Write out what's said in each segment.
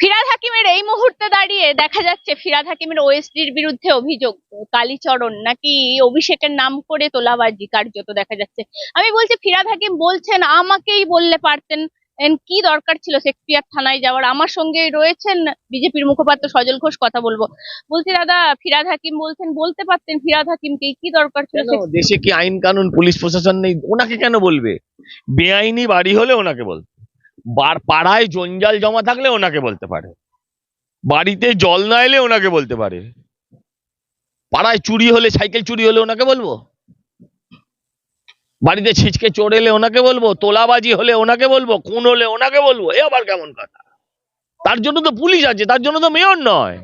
ফিরাদ হাকিমের এই মুহূর্তে দাঁড়িয়ে দেখা যাচ্ছে ফিরাদ হাকিমের ওএসডির বিরুদ্ধে অভিযোগ। কালীচরণ নাকি অভিষেকের নাম করে তোলাবাজি কার্যত দেখা যাচ্ছে। আমি বলছি, ফিরাদ হাকিম বলছেন, আমাকেই বললে পারতেন। কি দরকার ছিল? শেক্সপিয়ার থানায় যাওয়ার। আমার সঙ্গে রয়েছেন বিজেপির মুখপাত্র সজল ঘোষ, কথা বলব। বলছি, দাদা, ফিরাদ হাকিম বলছেন, বলতে পারতেন ফিরাদ হাকিমকে। কি দরকার ছিল? দেশে কি আইন কানুন, পুলিশ প্রশাসন নেই? ওনাকে কেন বলবে? বেআইনি বাড়ি হলে ওনাকে বলতে। বার পাড়ায় জঞ্জাল জমা থাকলে ওনাকে বলতে পারে। বাড়িতে জল না এলে ওনাকে বলতে পারে। পাড়ায় চুরি হলে, সাইকেল চুরি হলে ওনাকে বলব? বাড়িতে ছিচকে চোর এলে ওনাকে বলব? তোলাবাজি হলে ওনাকে বলব? খুন হলে ওনাকে বলব? এ আবার কেমন কথা? তার জন্য তো পুলিশ আছে, তার জন্য তো মেয়র নয়।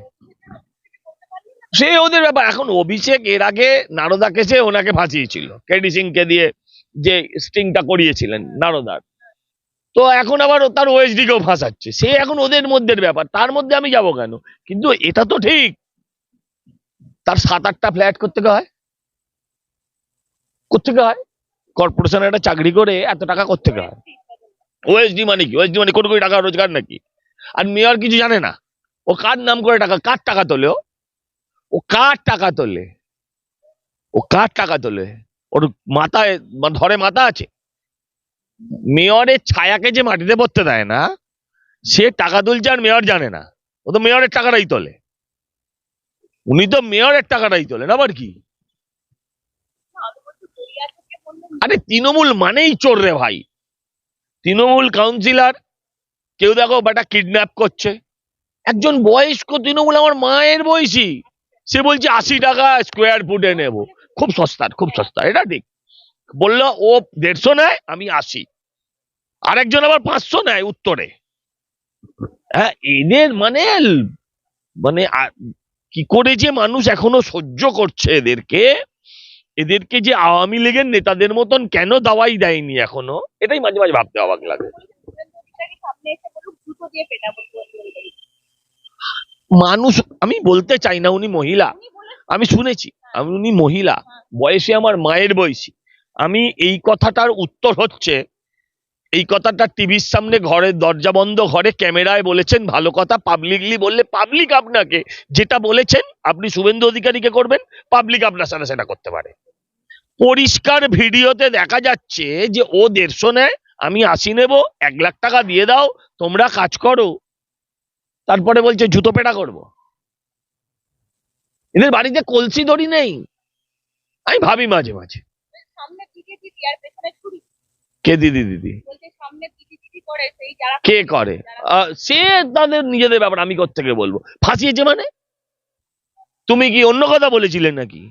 সে ওদের ব্যাপার। এখন অভিষেক এর আগে নারদা কেসে ওনাকে ফাঁসিয়েছিল। কেডি সিং কে দিয়ে যে স্টিংটা করিয়েছিলেন নারদার। তো এখন আবার তার ওএসডি কেও ফাঁসাচ্ছে। সে এখন ওদের মধ্যে ব্যাপার। তার মধ্যে আমি যাব কেন? কিন্তু এটা তো ঠিক। তার সাত আটটা ফ্ল্যাট করতে হয়? কোথেকে হয়? কর্পোরেশনে একটা চাকরি করে এত টাকা কোথেকে হয়? ওএসডি মানে কি? ওএসডি মানে কোটি কোটি টাকা রোজগার নাকি? আর মেয়র কিছু জানে না? ও কার নাম করে টাকা? কার টাকা তোলে ও কার টাকা তোলে? ও কার টাকা তোলে? ওর মাথায় ধরে মাথা আছে? মেয়রের ছায়াকে যে মাটিতে পড়তে দেয় না, সে টাকা তুলছে আর মেয়র জানে না। ও তো মেয়রের টাকাটাই তোলে। উনি তো মেয়রের টাকাটাই তোলেন, আবার কি? আরে তৃণমূল মানেই চোর রে ভাই। তৃণমূল কাউন্সিলর, কেউ দেখো বেটা কিডন্যাপ করছে। একজন বয়স্ক তৃণমূল আমার মায়ের বয়সী। সে বলছে আশি টাকা স্কোয়ার ফুটে নেব। খুব সস্তার, খুব সস্তা এটা ঠিক। বলল, ও দেড়শো নেয়, আমি আশি। আরেকজন আবার পাঁচশো নেয় উত্তরে। হ্যাঁ এদের মানে মানে কি করে যে মানুষ এখনও সহ্য করছে এদেরকে এদেরকে যে আওয়ামী লীগের নেতাদের মতন কেন দাওয়াই দেয়নি এখনও, এটাই মাঝে মাঝে ভাবতে অবাক লাগে। মানুষ, আমি বলতে চাই না উনি মহিলা। আমি শুনেছি, আমি, উনি মহিলা। বয়সে আমার মায়ের বয়সী। আমি এই কথাটার উত্তর হচ্ছে, এই কথাটা টিভির সামনে ঘরের দরজা বন্ধ, ঘরে ক্যামেরায় বলেছেন, ভালো কথা পাবলিকলি বললে পাবলিক আপনাকে যেটা বলেছেন, আপনি শুভেন্দু অধিকারীকে করবেন পাবলিক আপনার সাথে সেটা করতে পারে। পরিষ্কার ভিডিওতে দেখা যাচ্ছে যে ও দেড়শো নেয়, আমি আশি নেব, এক লাখ টাকা দিয়ে দাও, তোমরা কাজ করো। তারপরে বলছে, জুতো পেটা করব। এদের বাড়িতে কলসি দড়ি নেই। আমি ভাবি মাঝে মাঝে সামনে দিকে দিদি আর পেছনে ছুরি কে দিদি দিদি? কে করে? সে তাদের নিজেদের ব্যাপার আমি থেকে বলব? ফাঁসিয়েছে মানে? তুমি কি অন্য কথা বলেছিলে নাকি?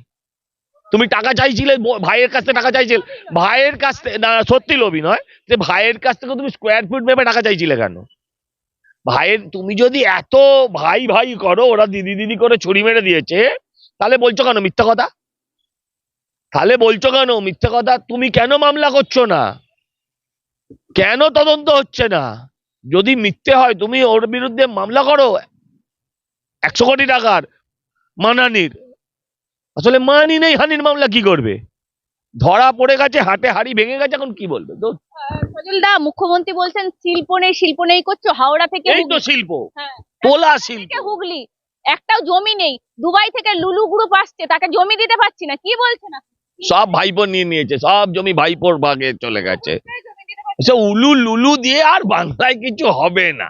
তুমি টাকা চাইছিলে ভাইয়ের কাছ থেকে টাকা চাইছিলে? ভাইয়ের কাছ থেকে না সত্যি লোভী নয় যে ভাইয়ের কাছ থেকে তুমি স্কোয়ার ফুট ভেবে টাকা চাইছিলে কেন? ভাইয়ের তুমি যদি এত ভাই ভাই করো ওরা দিদি দিদি করে ছুরি মেরে দিয়েছে তাহলে বলছো কেন মিথ্যা কথা? তাহলে বলছো কেন? মিথ্যা কথা তুমি কেন মামলা করছ না? কেন তদন্ত হচ্ছে না? যদি মিথ্যে হয় তুমি ওর বিরুদ্ধে মামলা করো? একশো কোটি টাকার মানানির। আসলে মানি নেই হানির মামলা কি করবে? ধরা পড়ে গেছে হাটে হাড়ি ভেঙে গেছে এখন কি বলবে? দা মুখ্যমন্ত্রী বলছেন শিল্প নেই শিল্প নেই করছ হাওড়া থেকে এই তো শিল্প হ্যাঁ, তোলা শিল্প। হুগলি। একটাও জমি নেই দুবাই থেকে লুলু গ্রুপ আসছে তাকে জমি দিতে পারছি না কি বলছে না সব ভাইপো নিয়ে নিয়েছে সব জমি ভাইপোর ভাগে চলে গেছে। সে উলু লুলু দিয়ে আর বাংলায় কিছু হবে না।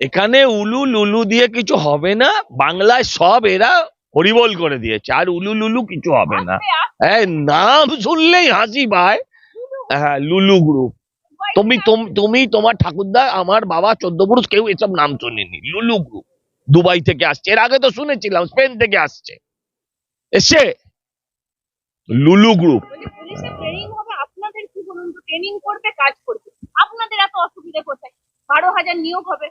এখানে উলু লুলু দিয়ে কিছু হবে না বাংলায় সব এরা হরিবল করে দিয়েছে আর উলু লুলু কিছু হবে না। আস্তে নাম শুনলেই হাসি ভাই। হ্যাঁ লুলু গ্রুপ তুমি তুমি তোমার ঠাকুরদা আমার বাবা চোদ্দ পুরুষ কেউ এসব নাম শুনিনি। লুলু গ্রুপ দুবাই থেকে আসছে। এর আগে তো শুনেছিলাম স্পেন থেকে আসছে। এসে লুলু গ্রুপ বলছে পুলিশের ট্রেনিং হবে আপনাদের কি বলুন তো ট্রেনিং করবে কাজ করবে? আপনাদের এত অসুবিধা কোথায়? বারো হাজার নিয়োগ হবে।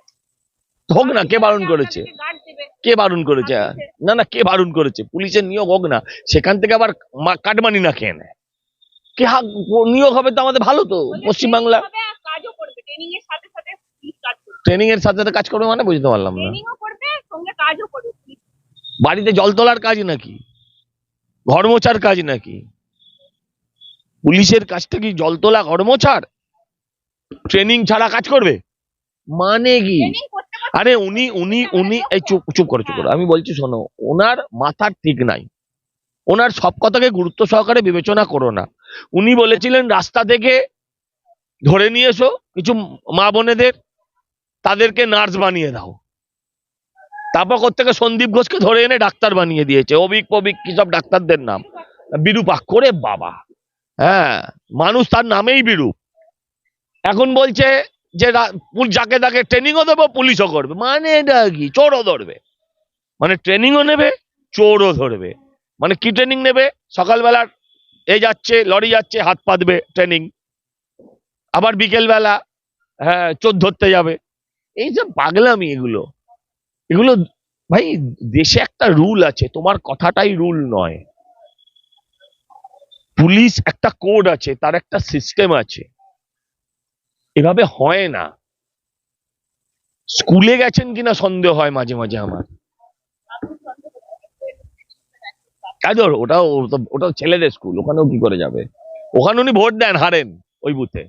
হোক না কে বারণ করেছে? আপনাদেরকে guard দেবে। কে বারণ করেছে? না না কে বারণ করেছে? পুলিশের নিয়োগ হোক না সেখান থেকে আবার কাটমানি না খেয়ে নেয়। কে নিয়োগ হবে তো আমাদের ভালো তো পশ্চিমবাংলা ট্রেনিং এর সাথে সাথে কাজ করবে। মানে? বুঝতে পারলাম না। বাড়িতে জল তোলার কাজ নাকি? ঘর মোছার কাজ নাকি? পুলিশের কাজটা কি জল তোলা ঘরমোছার? ট্রেনিং ছাড়া কাজ করবে? মানে কি? আরে উনি উনি উনি এই চুপ চুপ করে চুপ করো। আমি বলছি শোনো ওনার মাথার ঠিক নাই। ওনার সব কথাকে গুরুত্ব সহকারে বিবেচনা করো না। উনি বলেছিলেন রাস্তা থেকে ধরে নিয়ে এসো কিছু মা বোনেদের তাদেরকে নার্স বানিয়ে দাও। তারপর থেকে সন্দীপ ঘোষকে ধরে এনে ডাক্তার বানিয়ে দিয়েছে। অবিক পবিক কি সব ডাক্তারদের নাম? বিরূপা করে বাবা। হ্যাঁ মানুষ তার নামেই বিরূপ। এখন বলছে যে যাকে তাকে ট্রেনিংও দেবো, পুলিশও করবে। মানে এটা কি? চোরও ধরবে। মানে ট্রেনিংও নেবে, চোরও ধরবে। মানে কি ট্রেনিং নেবে? সকালবেলা এ যাচ্ছে, লরি যাচ্ছে, হাত পাতবে ট্রেনিং আবার বিকেলবেলা হ্যাঁ চোর ধরতে যাবে। এই পাগলামি এগুলো। এগুলো ভাই দেশে একটা রুল আছে তোমার কথাটাই রুল নয়। পুলিশ একটা কোড আছে তার একটা সিস্টেম আছে। এভাবে হয় না। স্কুলে গেছেন কিনা সন্দেহ হয় মাঝে মাঝে আমার। কাজর ওটা ওটা ছেলেদের স্কুল ওখানেও কি করে যাবে? ওখানে উনি ভোট দেন হারেন ওই বুথে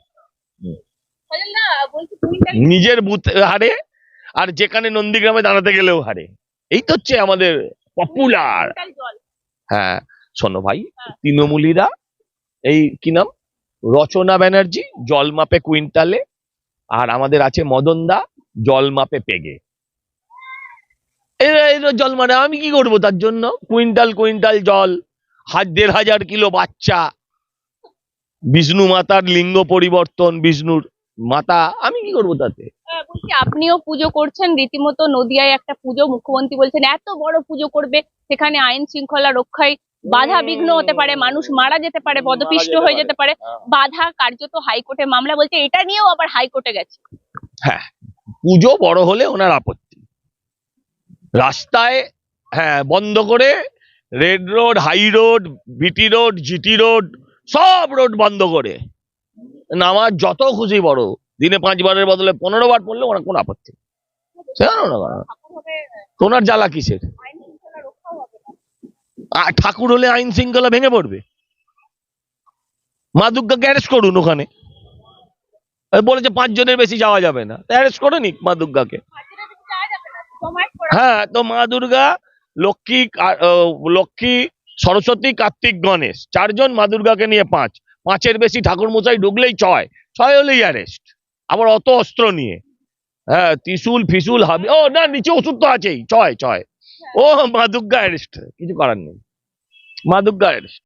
নিজের বুথে হারে আর যেখানে নন্দীগ্রামে দাঁড়াতে গেলেও হারে। এই তো হচ্ছে আমাদের পপুলার হ্যাঁ শোনো ভাই তৃণমূলীরা এই কি নাম? রচনা ব্যানার্জি জল মাপে কুইন্টালে আর আমাদের আছে মদন দা জল মাপে পেগে। এরা এরা জল মানে আমি কি করব তার জন্য? কুইন্টাল কুইন্টাল জল হাজ দেড় হাজার কিলো বাচ্চা বিষ্ণু মাতার লিঙ্গ পরিবর্তন বিষ্ণুর মাতা আমি কি করব তাতে? বলছি আপনিও পুজো করছেন রীতিমতো নদিয়ায় একটা পুজো মুখ্যমন্ত্রী বলছেন এত বড় পুজো করবে সেখানে আইন শৃঙ্খলা রক্ষায় বাধা বিঘ্ন হতে পারে মানুষ মারা যেতে পারে পদপিষ্ট হয়ে যেতে পারে বাধা কার্যত হাইকোর্টে মামলা বলছে এটা নিয়েও আবার হাইকোর্টে গেছে। হ্যাঁ পুজো বড় হলে ওনার আপত্তি। রাস্তায় হ্যাঁ বন্ধ করে red road high road BT road GT road সব রোড বন্ধ করে। নামাজ যত খুশি বড় দিনে পাঁচবারের বদলে পনেরো বার পড়লে ওনার কোনো আপত্তি নেই। সে জানো না কেন? তো ওনার জ্বালা কিসের? ঠাকুর হলে আইন শৃঙ্খলা ভেঙে পড়বে। মা দুর্গাকে করুন ওখানে। বলেছে পাঁচ জনের বেশি যাওয়া যাবে না। অ্যারেস্ট করে নিক মা দুর্গাকে। হ্যাঁ তো মা দুর্গা, লক্ষ্মী লক্ষ্মী, সরস্বতী, কার্তিক, গণেশ, চারজন মা দুর্গাকে নিয়ে পাঁচ। পাঁচের বেশি ঠাকুর মশাই ঢুকলেই ছয়। ছয় হলেই অ্যারেস্ট আবার অত অস্ত্র নিয়ে। হ্যাঁ ত্রিশুল ফিসুল হাবি ও, না, নিচে ওষুধ তো আছেই। ছয় ছয় ও মা দুর্গা অ্যারেস্ট কিছু করার নেই। মা দুর্গা অ্যারেস্ট